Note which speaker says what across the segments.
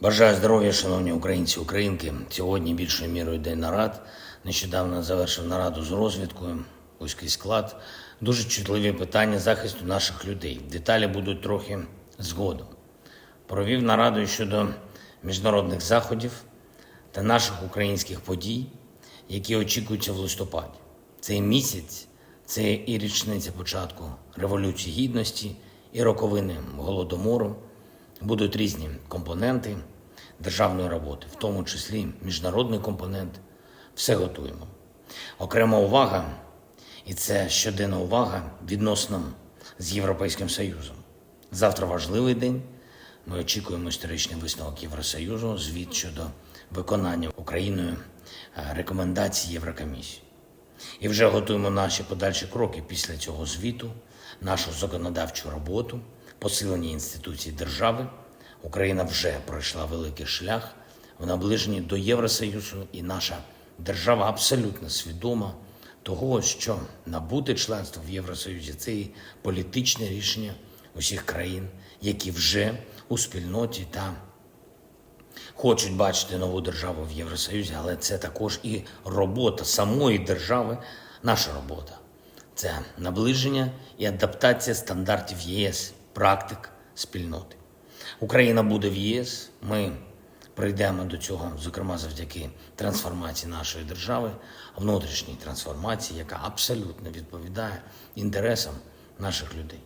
Speaker 1: Бажаю здоров'я, шановні українці, українки. Сьогодні більшою мірою день нарад. Нещодавно завершив нараду з розвідкою, вузький склад. Дуже чутливі питання захисту наших людей. Деталі будуть трохи згодом. Провів нараду щодо міжнародних заходів та наших українських подій, які очікуються в листопаді. Цей місяць це і річниця початку Революції Гідності, і роковини Голодомору. Будуть різні компоненти державної роботи, в тому числі міжнародний компонент. Все готуємо. Окрема увага, і це щоденна увага відносно з Європейським Союзом. Завтра важливий день. Ми очікуємо історичний висновок Євросоюзу, звіт щодо виконання Україною е, рекомендацій Єврокомісії. І вже готуємо наші подальші кроки після цього звіту, нашу законодавчу роботу, посилення інституцій держави. Україна вже пройшла великий шлях в наближенні до Євросоюзу, і наша держава абсолютно свідома того, що набути членство в Євросоюзі це і політичне рішення усіх країн, які вже у спільноті та хочуть бачити нову державу в Євросоюзі, але це також і робота самої держави, наша робота. Це наближення і адаптація стандартів ЄС, практик спільноти. Україна буде в ЄС. Ми прийдемо до цього, зокрема, завдяки трансформації нашої держави, внутрішній трансформації, яка абсолютно відповідає інтересам наших людей.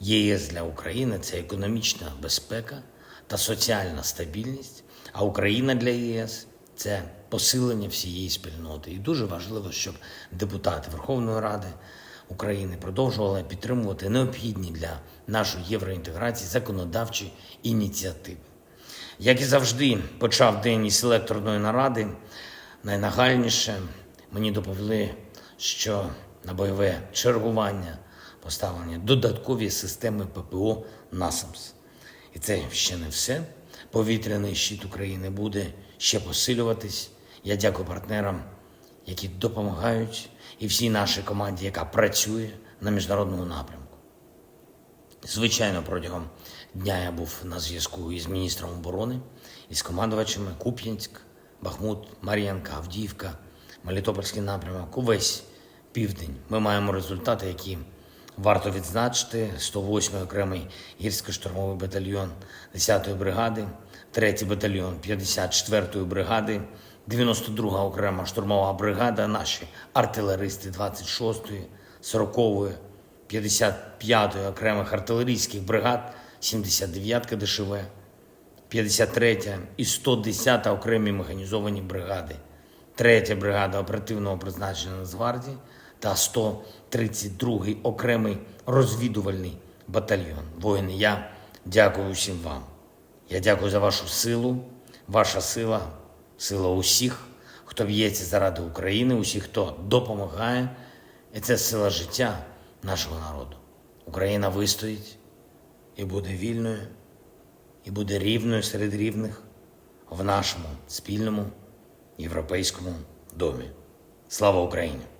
Speaker 1: ЄС для України це економічна безпека та соціальна стабільність, а Україна для ЄС це посилення всієї спільноти. І дуже важливо, щоб депутати Верховної Ради України продовжували підтримувати необхідні для нашої євроінтеграції законодавчі ініціативи. Як і завжди, почав день із селекторної наради. Найнагальніше мені доповіли, що на бойове чергування поставлені додаткові системи ППО НАСАМС. І це ще не все. Повітряний щит України буде ще посилюватись. Я дякую партнерам, які допомагають, і всій нашій команді, яка працює на міжнародному напрямку. Звичайно, протягом дня я був на зв'язку із міністром оборони, із командувачами Куп'янськ, Бахмут, Мар'янка, Авдіївка, Мелітопольський напрямок, увесь південь. Ми маємо результати, які варто відзначити. 108-й окремий гірсько-штурмовий батальйон 10-ї бригади, 3-й батальйон 54-ї бригади, 92-га окрема штурмова бригада, наші артилеристи 26-ї, 40-ї, 55-ї окремих артилерійських бригад, 79-ка ДШВ, 53-я і 110-та окремі механізовані бригади, 3-я бригада оперативного призначення Нацгвардії та 132-й окремий розвідувальний батальйон. Воїни, я дякую усім вам. Я дякую за вашу силу, ваша сила, сила усіх, хто б'ється заради України, усіх, хто допомагає. І це сила життя нашого народу. Україна вистоїть і буде вільною, і буде рівною серед рівних в нашому спільному європейському домі. Слава Україні!